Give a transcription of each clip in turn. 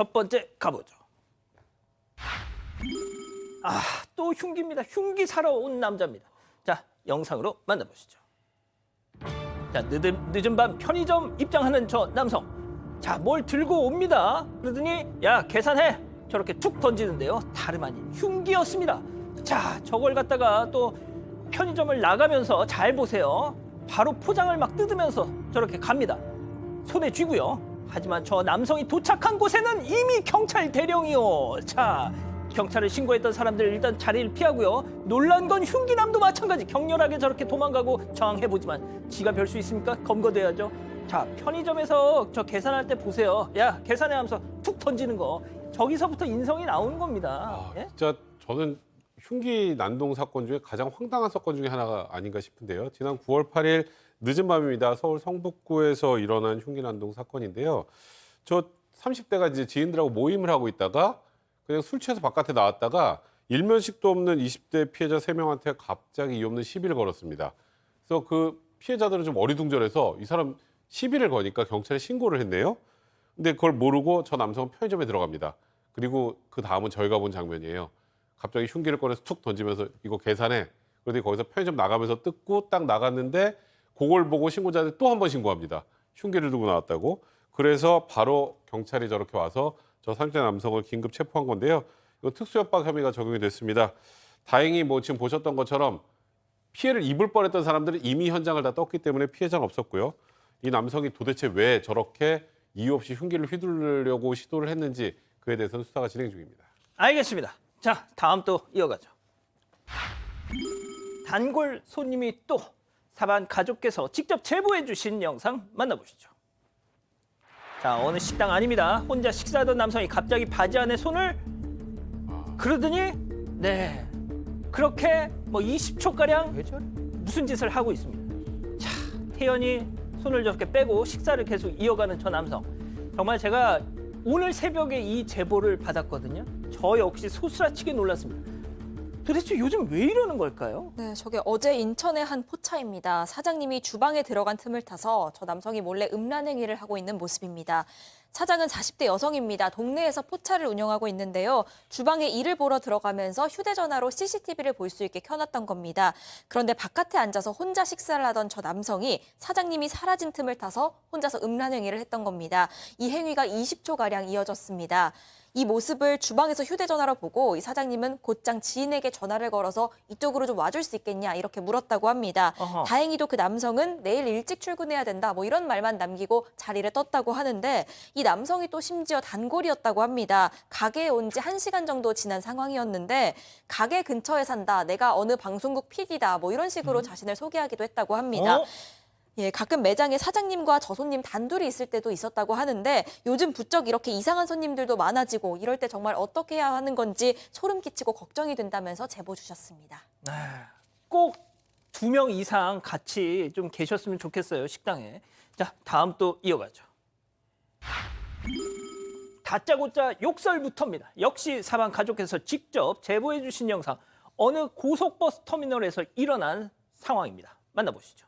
첫 번째 가보죠. 아, 또 흉기입니다. 흉기 사러 온 남자입니다. 자, 영상으로 만나보시죠. 자, 늦은, 늦은 밤 편의점 입장하는 저 남성. 자, 뭘 들고 옵니다. 그러더니, 야, 계산해. 저렇게 툭 던지는데요. 다름 아닌 흉기였습니다. 자, 저걸 갖다가 또 편의점을 나가면서 잘 보세요. 바로 포장을 막 뜯으면서 저렇게 갑니다. 손에 쥐고요. 하지만 저 남성이 도착한 곳에는 이미 경찰 대령이요. 자, 경찰을 신고했던 사람들 일단 자리를 피하고요. 놀란 건 흉기남도 마찬가지. 격렬하게 저렇게 도망가고 저항해보지만 지가 별 수 있습니까? 검거돼야죠. 자, 편의점에서 저 계산할 때 보세요. 야, 계산해 하면서 툭 던지는 거. 저기서부터 인성이 나오는 겁니다. 아, 예? 진짜 저는 흉기 난동 사건 중에 가장 황당한 사건 중에 하나가 아닌가 싶은데요. 지난 9월 8일 늦은 밤입니다. 서울 성북구에서 일어난 흉기 난동 사건인데요. 저 30대가 이제 지인들하고 모임을 하고 있다가 그냥 술 취해서 바깥에 나왔다가 일면식도 없는 20대 피해자 3명한테 갑자기 이유 없는 시비를 걸었습니다. 그래서 그 피해자들은 좀 어리둥절해서 이 사람 시비를 거니까 경찰에 신고를 했네요. 근데 그걸 모르고 저 남성은 편의점에 들어갑니다. 그리고 그 다음은 저희가 본 장면이에요. 갑자기 흉기를 꺼내서 툭 던지면서 이거 계산해. 그러더니 거기서 편의점 나가면서 뜯고 딱 나갔는데 그걸 보고 신고자한테 또 한 번 신고합니다. 흉기를 들고 나왔다고. 그래서 바로 경찰이 저렇게 와서 저 30대 남성을 긴급 체포한 건데요. 이거 특수협박 혐의가 적용이 됐습니다. 다행히 뭐 지금 보셨던 것처럼 피해를 입을 뻔했던 사람들은 이미 현장을 다 떴기 때문에 피해자는 없었고요. 이 남성이 도대체 왜 저렇게 이유 없이 흉기를 휘두르려고 시도를 했는지 그에 대해서는 수사가 진행 중입니다. 알겠습니다. 자, 다음 또 이어가죠. 단골 손님이 또 사반 가족께서 직접 제보해 주신 영상 만나보시죠. 자, 어느 식당 아닙니다. 혼자 식사하던 남성이 갑자기 바지 안에 손을 그러더니 네. 그렇게 뭐 20초 가량 무슨 짓을 하고 있습니다. 자, 태연이 손을 저렇게 빼고 식사를 계속 이어가는 저 남성. 정말 제가 오늘 새벽에 이 제보를 받았거든요. 저 역시 소스라치게 놀랐습니다. 도대체 요즘 왜 이러는 걸까요? 네, 저게 어제 인천의 한 포차입니다. 사장님이 주방에 들어간 틈을 타서 저 남성이 몰래 음란 행위를 하고 있는 모습입니다. 사장은 40대 여성입니다. 동네에서 포차를 운영하고 있는데요. 주방에 일을 보러 들어가면서 휴대전화로 CCTV를 볼 수 있게 켜놨던 겁니다. 그런데 바깥에 앉아서 혼자 식사를 하던 저 남성이 사장님이 사라진 틈을 타서 혼자서 음란 행위를 했던 겁니다. 이 행위가 20초가량 이어졌습니다. 이 모습을 주방에서 휴대전화로 보고 이 사장님은 곧장 지인에게 전화를 걸어서 이쪽으로 좀 와줄 수 있겠냐 이렇게 물었다고 합니다. 어허. 다행히도 그 남성은 내일 일찍 출근해야 된다 뭐 이런 말만 남기고 자리를 떴다고 하는데 이 남성이 또 심지어 단골이었다고 합니다. 가게에 온 지 한시간 정도 지난 상황이었는데 가게 근처에 산다 내가 어느 방송국 PD다 뭐 이런 식으로 자신을 소개하기도 했다고 합니다. 어? 예, 가끔 매장에 사장님과 저 손님 단둘이 있을 때도 있었다고 하는데 요즘 부쩍 이렇게 이상한 손님들도 많아지고 이럴 때 정말 어떻게 해야 하는 건지 소름 끼치고 걱정이 된다면서 제보 주셨습니다. 꼭 두 명 이상 같이 좀 계셨으면 좋겠어요 식당에. 자 다음 또 이어가죠. 다짜고짜 욕설부터입니다. 역시 사방 가족께서 직접 제보해 주신 영상 어느 고속버스 터미널에서 일어난 상황입니다. 만나보시죠.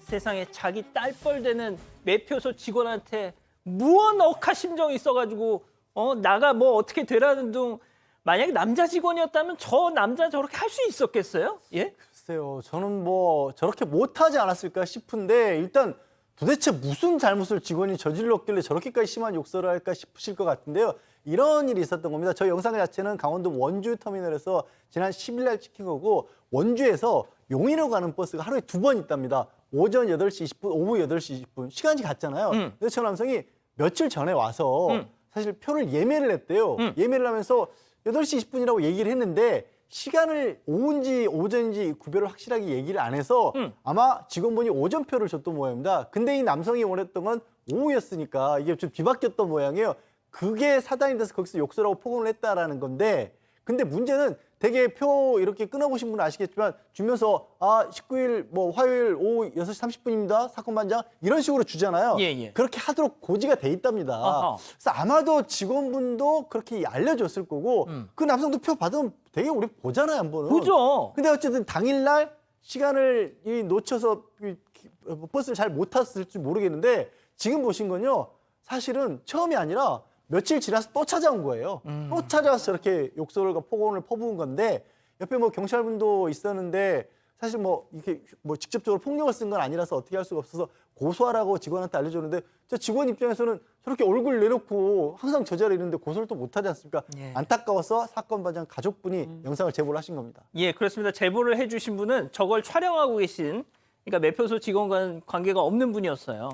세상에 자기 딸뻘 되는 매표소 직원한테 무언 억하 심정이 있어가지고 어 나가 뭐 어떻게 되라는 둥 만약에 남자 직원이었다면 저 남자 저렇게 할 수 있었겠어요? 예? 글쎄요, 저는 뭐 저렇게 못하지 않았을까 싶은데 일단 도대체 무슨 잘못을 직원이 저질렀길래 저렇게까지 심한 욕설을 할까 싶으실 것 같은데요. 이런 일이 있었던 겁니다. 저 영상 자체는 강원도 원주 터미널에서 지난 10일 날 찍힌 거고 원주에서 용인으로 가는 버스가 하루에 두 번 있답니다. 오전 8시 20분, 오후 8시 20분. 시간이 같잖아요. 음. 근데 저 남성이 며칠 전에 와서 음. 사실 표를 예매를 했대요. 예매를 하면서 8시 20분이라고 얘기를 했는데 시간을 오후인지 오전인지 구별을 확실하게 얘기를 안 해서 음. 아마 직원분이 오전표를 줬던 모양입니다. 근데 이 남성이 원했던 건 오후였으니까 이게 좀 뒤바뀌었던 모양이에요. 그게 사단이 돼서 거기서 욕설하고 폭언을 했다라는 건데 근데 문제는 되게 표 이렇게 끊어보신 분은 아시겠지만 주면서 아 19일 뭐 화요일 오후 6시 30분입니다. 사건 반장 이런 식으로 주잖아요. 예, 예. 그렇게 하도록 고지가 돼 있답니다. 아하. 그래서 아마도 직원분도 그렇게 알려줬을 거고 음. 그 남성도 표 받으면 되게 우리 보잖아요 한 번은. 보죠. 근데 어쨌든 당일날 시간을 이 놓쳐서 이 기- 버스를 잘 못 탔을지 모르겠는데 지금 보신 건요 사실은 처음이 아니라 며칠 지나서 또 찾아온 거예요. 음. 또 찾아와서 저렇게 욕설과 폭언을 퍼부은 건데 옆에 뭐 경찰분도 있었는데 사실 뭐 이렇게 뭐 직접적으로 폭력을 쓴 건 아니라서 어떻게 할 수가 없어서 고소하라고 직원한테 알려줬는데 저 직원 입장에서는 저렇게 얼굴 내놓고 항상 저 자리에 있는데 고소를 또 못하지 않습니까? 예. 안타까워서 사건 반장 가족분이 영상을 제보를 하신 겁니다. 예, 그렇습니다. 제보를 해주신 분은 저걸 촬영하고 계신 그러니까 매표소 직원과 관계가 없는 분이었어요.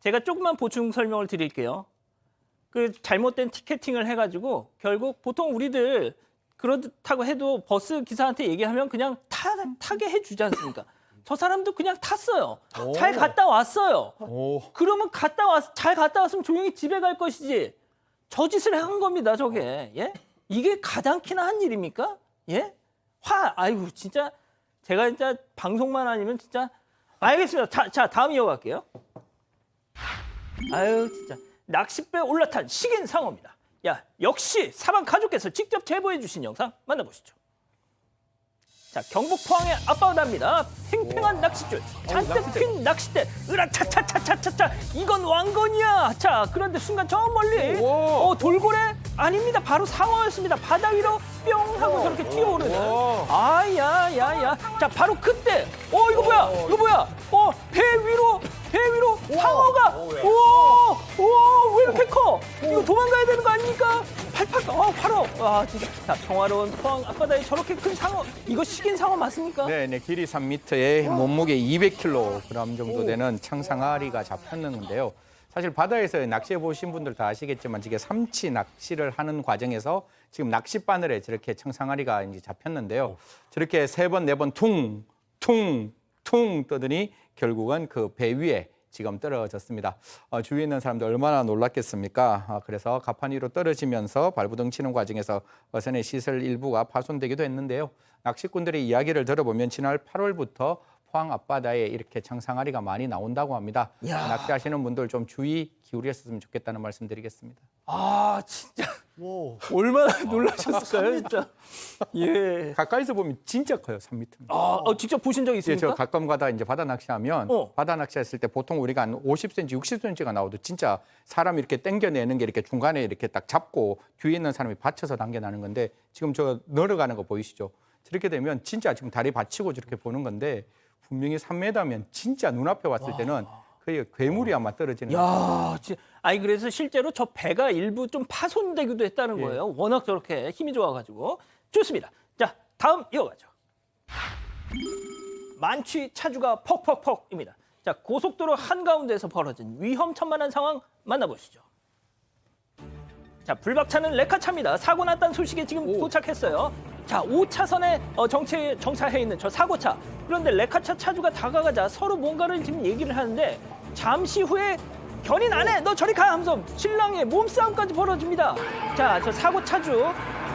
제가 조금만 보충 설명을 드릴게요. 그 잘못된 티켓팅을 해가지고 결국 보통 우리들 그렇다고 해도 버스 기사한테 얘기하면 그냥 타, 타게 해주지 않습니까? 저 사람도 그냥 탔어요. 잘 갔다 왔어요. 그러면 갔다 왔, 잘 갔다 왔으면 조용히 집에 갈 것이지. 저 짓을 한 겁니다, 저게. 예? 이게 가장 키나 한 일입니까? 예? 화, 아이고, 진짜. 제가 진짜 방송만 아니면 진짜. 알겠습니다. 자, 자 다음 이어갈게요. 아유, 진짜. 낚싯배 올라탄 식인 상어입니다. 야, 역시 사방 가족께서 직접 제보해 주신 영상 만나보시죠. 자, 경북 포항의 앞바다입니다. 팽팽한 낚싯줄, 잔뜩 핀 낚싯대, 으라차차차차차차, 이건 왕건이야. 자, 그런데 순간 저 멀리, 어, 돌고래 아닙니다. 바로 상어였습니다. 바다 위로 뿅 하고 저렇게 튀어오르는. 아, 야, 야, 야. 자, 바로 그때, 어, 이거 뭐야? 이거 뭐야? 어, 배 위로, 배 위로 상어가, 오, 오, 왜 이렇게 커? 이거 도망가야 되는 거 아닙니까? 팔팔, 어, 바로, 와, 진짜. 자, 평화로운 포항 앞바다에 저렇게 큰 상어, 이거 식인 상어 맞습니까? 네, 네, 길이 3m에 몸무게 200kg 정도 되는 청상아리가 잡혔는데요. 사실 바다에서 낚시해 보신 분들 다 아시겠지만 이게 삼치 낚시를 하는 과정에서 지금 낚싯바늘에 저렇게 청상아리가 이제 잡혔는데요. 저렇게 세 번, 네 번 퉁, 퉁, 퉁 떠더니 결국은 그 배 위에 지금 떨어졌습니다. 어, 주위에 있는 사람들 얼마나 놀랐겠습니까? 아, 그래서 가판 위로 떨어지면서 발부등 치는 과정에서 어선의 시설 일부가 파손되기도 했는데요. 낚시꾼들의 이야기를 들어보면 지난 8월부터 포항 앞바다에 이렇게 청상아리가 많이 나온다고 합니다. 야. 낚시하시는 분들 좀 주의 기울였으면 좋겠다는 말씀드리겠습니다. 아, 진짜. 오. 얼마나 놀라셨을까요, 진짜. 예. 가까이서 보면 진짜 커요, 3m. 아, 어, 직접 보신 적 예, 있습니까? 저 가끔 가다 이제 바다 낚시하면 어. 바다 낚시했을 때 보통 우리가 한 50cm, 60cm가 나와도 진짜 사람이 이렇게 당겨내는 게 이렇게 중간에 이렇게 딱 잡고 뒤에 있는 사람이 받쳐서 당겨나는 건데 지금 저 늘어가는 거 보이시죠? 저렇게 되면 진짜 지금 다리 받치고 저렇게 보는 건데 분명히 3m면 진짜 눈앞에 왔을 때는 거의 괴물이 아마 떨어지는. 야, 진 아니 그래서 실제로 저 배가 일부 좀 파손되기도 했다는 예. 거예요. 워낙 저렇게 힘이 좋아가지고 좋습니다. 자, 다음 이어가죠. 만취 차주가 퍽퍽퍽입니다. 자, 고속도로 한 가운데에서 벌어진 위험천만한 상황 만나보시죠. 자, 불박차는 레카차입니다. 사고 났다는 소식이 지금 도착했어요. 자, 5차선에 어, 정체, 정차해 있는 저 사고차. 그런데 레카차 차주가 다가가자 서로 뭔가를 지금 얘기를 하는데 잠시 후에 견인 안 해! 너 저리 가! 하면서 신랑의 몸싸움까지 벌어집니다. 자, 저 사고 차주.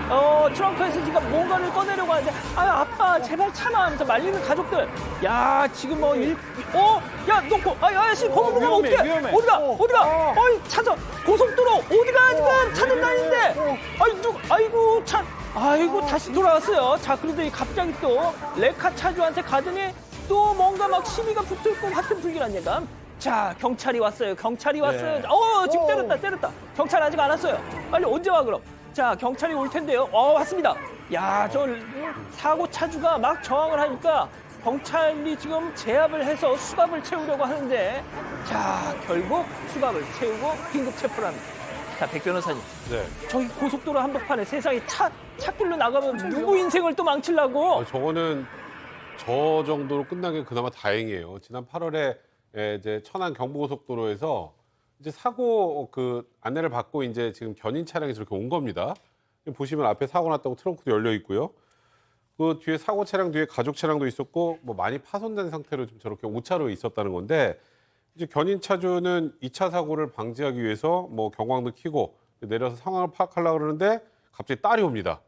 어, 트렁크에서 지금 뭔가를 꺼내려고 하는데, 아유, 아빠, 제발 참아! 하면서 말리는 가족들. 야, 지금 뭐, 일, 어? 야, 너, 고, 아, 아저씨, 거기 가면 위험해, 어떡해? 위험해. 어디가? 어디가? 어이, 차선, 고속도로, 어디가 지금 차들 다니는데? 아이, 누, 아이고, 차, 아이고, 다시 돌아왔어요. 자, 그런데 갑자기 또, 레카 차주한테 가더니, 또 뭔가 막 시비가 붙을 것 같은 불길한 예감. 자, 경찰이 왔어요. 경찰이 왔어요. 어, 지금 때렸다, 때렸다. 경찰 아직 안 왔어요. 빨리 언제 와, 그럼? 자, 경찰이 올 텐데요. 어, 왔습니다. 야, 저 사고 차주가 막 저항을 하니까 경찰이 지금 제압을 해서 수갑을 채우려고 하는데, 자, 결국 수갑을 채우고 긴급 체포를 합니다. 자, 백 변호사님. 네. 저기 고속도로 한복판에 세상에 차, 차길로 나가면 누구 인생을 또 망치려고. 어, 저거는 저 정도로 끝난 게 그나마 다행이에요. 지난 8월에 이제 천안 경부고속도로에서 이제 사고 그 안내를 받고 이제 지금 견인 차량이 저렇게 온 겁니다. 보시면 앞에 사고 났다고 트렁크도 열려 있고요. 그 뒤에 사고 차량 뒤에 가족 차량도 있었고 뭐 많이 파손된 상태로 좀 저렇게 오차로 있었다는 건데 이제 견인 차주는 이차 사고를 방지하기 위해서 뭐 경광도 켜고 내려서 상황을 파악하려고 그러는데 갑자기 딸이 옵니다.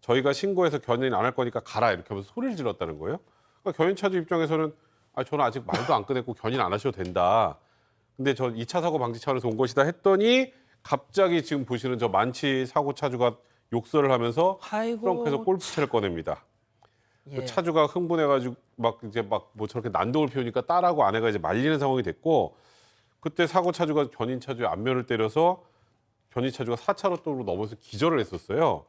저희가 신고해서 견인 안 할 거니까 가라 이렇게 하면서 소리를 질렀다는 거예요. 그러니까 견인 차주 입장에서는 아 저는 아직 말도 안 꺼냈고 견인 안 하셔도 된다. 근데 저 2차 사고 방지 차원에서 온 것이다 했더니 갑자기 지금 보시는 저 만취 사고 차주가 욕설을 하면서 아이고. 트렁크에서 골프채를 꺼냅니다. 예. 그 차주가 흥분해가지고 막 이제 막 뭐 저렇게 난동을 피우니까 딸하고 아내가 이제 말리는 상황이 됐고 그때 사고 차주가 견인 차주의 앞면을 때려서 견인 차주가 4차로 도로 넘어서 기절을 했었어요.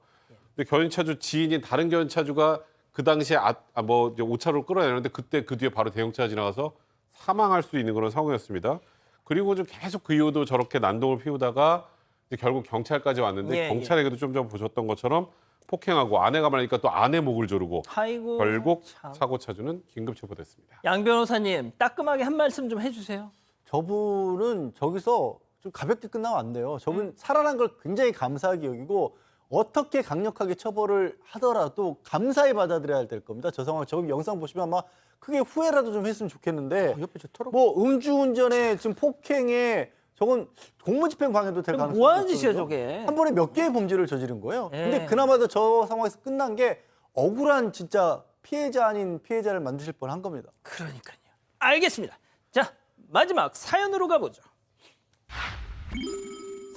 근데 견인 차주 지인인 다른 견인 차주가 그 당시에 아, 아, 뭐 이제 5차로 끌어내는데 그때 그 뒤에 바로 대형차가 지나가서 사망할 수 있는 그런 상황이었습니다. 그리고 좀 계속 그 이후도 저렇게 난동을 피우다가 이제 결국 경찰까지 왔는데 예, 예. 경찰에게도 좀 전 보셨던 것처럼 폭행하고 아내가 말하니까 또 아내 목을 조르고 아이고. 결국 참. 사고 차주는 긴급 체포됐습니다. 양 변호사님 따끔하게 한 말씀 좀 해주세요. 저분은 저기서 좀 가볍게 끝나면 안 돼요. 저분 살아난 걸 굉장히 감사하게 여기고 어떻게 강력하게 처벌을 하더라도 감사히 받아들여야 될 겁니다. 저 상황, 저 영상 보시면 아마 크게 후회라도 좀 했으면 좋겠는데 옆에 저 트럭 뭐 음주운전에 지금 폭행에 저건 공무집행 방해도 될 가능성이 뭐 하는 짓이야 있거든요. 저게? 한 번에 몇 개의 범죄를 저지른 거예요. 예. 근데 그나마도 저 상황에서 끝난 게 억울한 진짜 피해자 아닌 피해자를 만드실 뻔한 겁니다. 그러니까요. 알겠습니다. 자 마지막 사연으로 가보죠.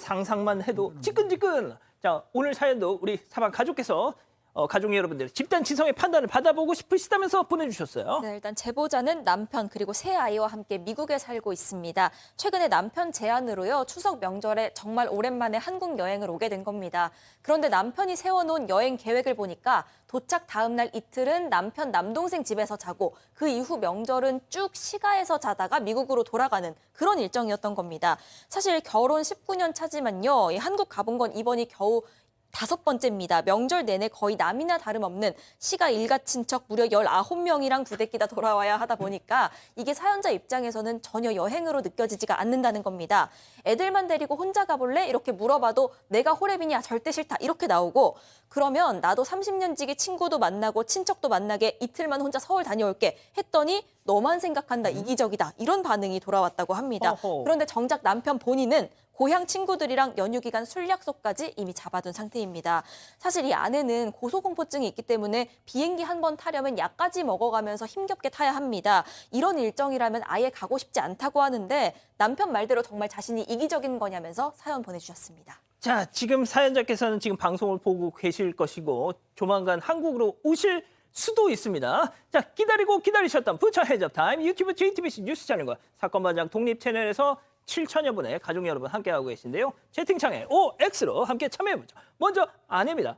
상상만 해도 지끈지끈. 자 오늘 사연도 우리 사방 가족께서 어, 가족 여러분들 집단 지성의 판단을 받아보고 싶으시다면서 보내주셨어요. 네, 일단 제보자는 남편 그리고 세 아이와 함께 미국에 살고 있습니다. 최근에 남편 제안으로요 추석 명절에 정말 오랜만에 한국 여행을 오게 된 겁니다. 그런데 남편이 세워놓은 여행 계획을 보니까 도착 다음 날 이틀은 남편 남동생 집에서 자고 그 이후 명절은 쭉 시가에서 자다가 미국으로 돌아가는 그런 일정이었던 겁니다. 사실 결혼 19년 차지만요 이 한국 가본 건 이번이 겨우 다섯 번째입니다. 명절 내내 거의 남이나 다름없는 시가 일가 친척 무려 19명이랑 부대끼다 돌아와야 하다 보니까 이게 사연자 입장에서는 전혀 여행으로 느껴지지가 않는다는 겁니다. 애들만 데리고 혼자 가볼래? 이렇게 물어봐도 내가 호랩이냐 절대 싫다 이렇게 나오고 그러면 나도 30년 지기 친구도 만나고 친척도 만나게 이틀만 혼자 서울 다녀올게 했더니 너만 생각한다 이기적이다 이런 반응이 돌아왔다고 합니다. 어허. 그런데 정작 남편 본인은 고향 친구들이랑 연휴 기간 술 약속까지 이미 잡아둔 상태입니다. 사실 이 아내는 고소공포증이 있기 때문에 비행기 한 번 타려면 약까지 먹어가면서 힘겹게 타야 합니다. 이런 일정이라면 아예 가고 싶지 않다고 하는데 남편 말대로 정말 자신이 이기적인 거냐면서 사연 보내주셨습니다. 자, 지금 사연자께서는 지금 방송을 보고 계실 것이고 조만간 한국으로 오실 수도 있습니다. 자, 기다리고 기다리셨던 부처 해적 타임 유튜브 JTBC 뉴스 채널과 사건 반장 독립 채널에서 7천여 분의 가족 여러분 함께하고 계신데요. 채팅창에 OX로 함께 참여해보죠. 먼저 아내입니다.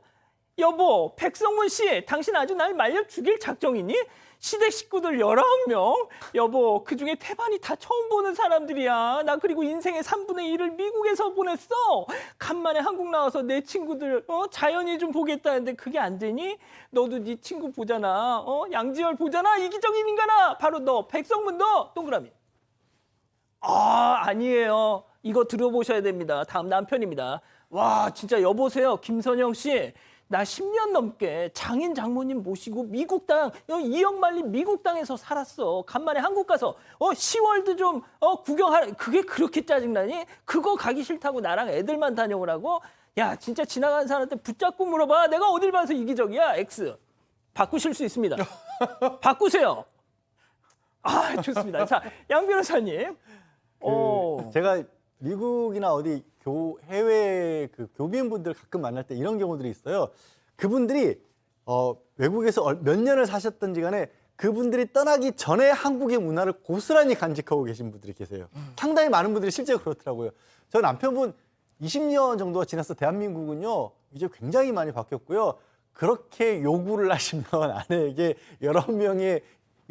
여보, 백성문 씨, 당신 아주 날 말려 죽일 작정이니? 시댁 식구들 19명? 여보, 그 중에 태반이 다 처음 보는 사람들이야. 나 그리고 인생의 3분의 1을 미국에서 보냈어. 간만에 한국 나와서 내 친구들 어? 자연이 좀 보겠다는데 그게 안 되니? 너도 네 친구 보잖아. 어? 양지열 보잖아. 이기적인 인간아. 바로 너, 백성문 너. 동그라미. 아, 아니에요. 이거 들어보셔야 됩니다. 다음 남편입니다. 와, 진짜 여보세요. 김선영 씨. 나 10년 넘게 장인 장모님 모시고 미국 땅, 어, 이억 말린 미국 땅에서 살았어. 간만에 한국 가서 어, 시월드 좀 어, 구경하라. 그게 그렇게 짜증나니? 그거 가기 싫다고 나랑 애들만 다녀오라고? 야, 진짜 지나가는 사람한테 붙잡고 물어봐. 내가 어딜 봐서 이기적이야, X. 바꾸실 수 있습니다. 바꾸세요. 아, 좋습니다. 자, 양 변호사님. 어. 그 제가 미국이나 어디 교 해외 그 교민분들 가끔 만날 때 이런 경우들이 있어요. 그분들이 어, 외국에서 얼- 몇 년을 사셨던지 간에 그분들이 떠나기 전에 한국의 문화를 고스란히 간직하고 계신 분들이 계세요. 상당히 많은 분들이 실제 그렇더라고요. 저 남편분 20년 정도가 지나서 대한민국은요 이제 굉장히 많이 바뀌었고요. 그렇게 요구를 하시면 아내에게 여러 명의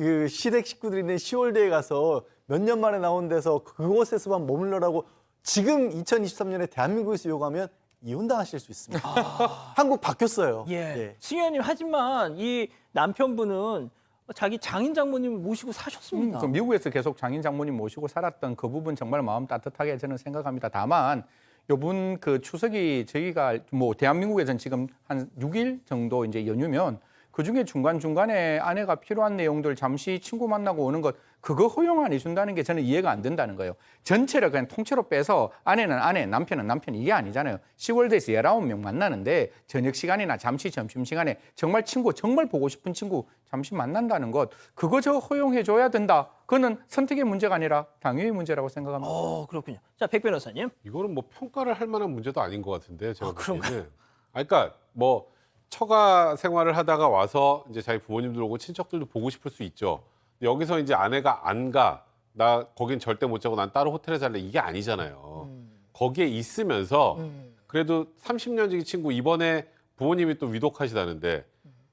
그 시댁 식구들이 있는 시월대에 가서 몇 년 만에 나온 데서 그곳에서만 머물러라고 지금 2023년에 대한민국에서 요구하면 이혼당하실 수 있습니다. 한국 바뀌었어요. 예. 예. 승현님 하지만 이 남편분은 자기 장인 장모님을 모시고 사셨습니다. 그 미국에서 계속 장인 장모님 모시고 살았던 그 부분 정말 마음 따뜻하게 저는 생각합니다. 다만 요번 그 추석이 저희가 뭐 대한민국에서는 지금 한 6일 정도 이제 연휴면 그 그중에 중간중간에 아내가 필요한 내용들 잠시 친구 만나고 오는 것 그거 허용 안 해준다는 게 저는 이해가 안 된다는 거예요. 전체를 그냥 통째로 빼서 아내는 아내, 남편은 남편 이게 아니잖아요. 시월드에서 19명 만나는데 저녁 시간이나 잠시 점심 시간에 정말 친구, 정말 보고 싶은 친구 잠시 만난다는 것 그거 저 허용해 줘야 된다. 그거는 선택의 문제가 아니라 당연히 문제라고 생각합니다. 어, 그렇군요. 자, 백 변호사님. 이거는 뭐 평가를 할 만한 문제도 아닌 것 같은데 제가 아, 그런가요? 아, 그러니까 뭐 처가 생활을 하다가 와서 이제 자기 부모님들 오고 친척들도 보고 싶을 수 있죠. 여기서 이제 아내가 안 가. 나 거긴 절대 못 자고 난 따로 호텔에 살래. 이게 아니잖아요. 거기에 있으면서 그래도 30년 지기 친구 이번에 부모님이 또 위독하시다는데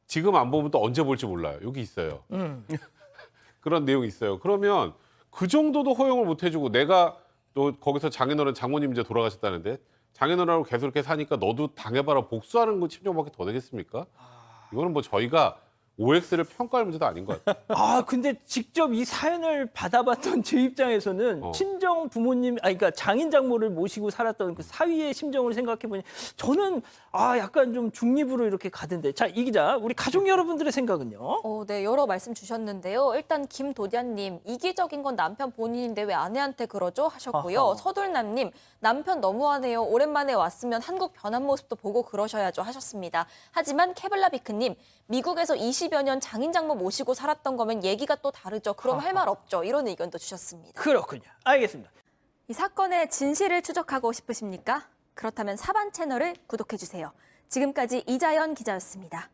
지금 안 보면 또 언제 볼지 몰라요. 여기 있어요. 음. 그런 내용이 있어요. 그러면 그 정도도 허용을 못 해주고 내가 또 거기서 장인어른 장모님 이제 돌아가셨다는데 장인어른하고 계속 이렇게 사니까 너도 당해봐라 복수하는 거 심정밖에 더 되겠습니까? 이거는 뭐 저희가 OX를 평가할 문제도 아닌 것 같아요. 아, 근데 직접 이 사연을 받아봤던 제 입장에서는 어. 친정 부모님, 아, 그러니까 장인 장모를 모시고 살았던 그 사위의 심정을 생각해보니 저는 아, 약간 좀 중립으로 이렇게 가던데. 자, 이 기자, 우리 가족 여러분들의 생각은요? 어, 네, 여러 말씀 주셨는데요. 일단 김도디아님, 이기적인 건 남편 본인인데 왜 아내한테 그러죠? 하셨고요. 아하. 서둘남님, 남편 너무하네요. 오랜만에 왔으면 한국 변한 모습도 보고 그러셔야죠. 하셨습니다. 하지만 케블라비크님, 미국에서 20여 년 장인 장모 모시고 살았던 거면 얘기가 또 다르죠. 그럼 할 말 없죠. 이런 의견도 주셨습니다. 그렇군요. 알겠습니다. 이 사건의 진실을 추적하고 싶으십니까? 그렇다면 사반 채널을 구독해 주세요. 지금까지 이자연 기자였습니다.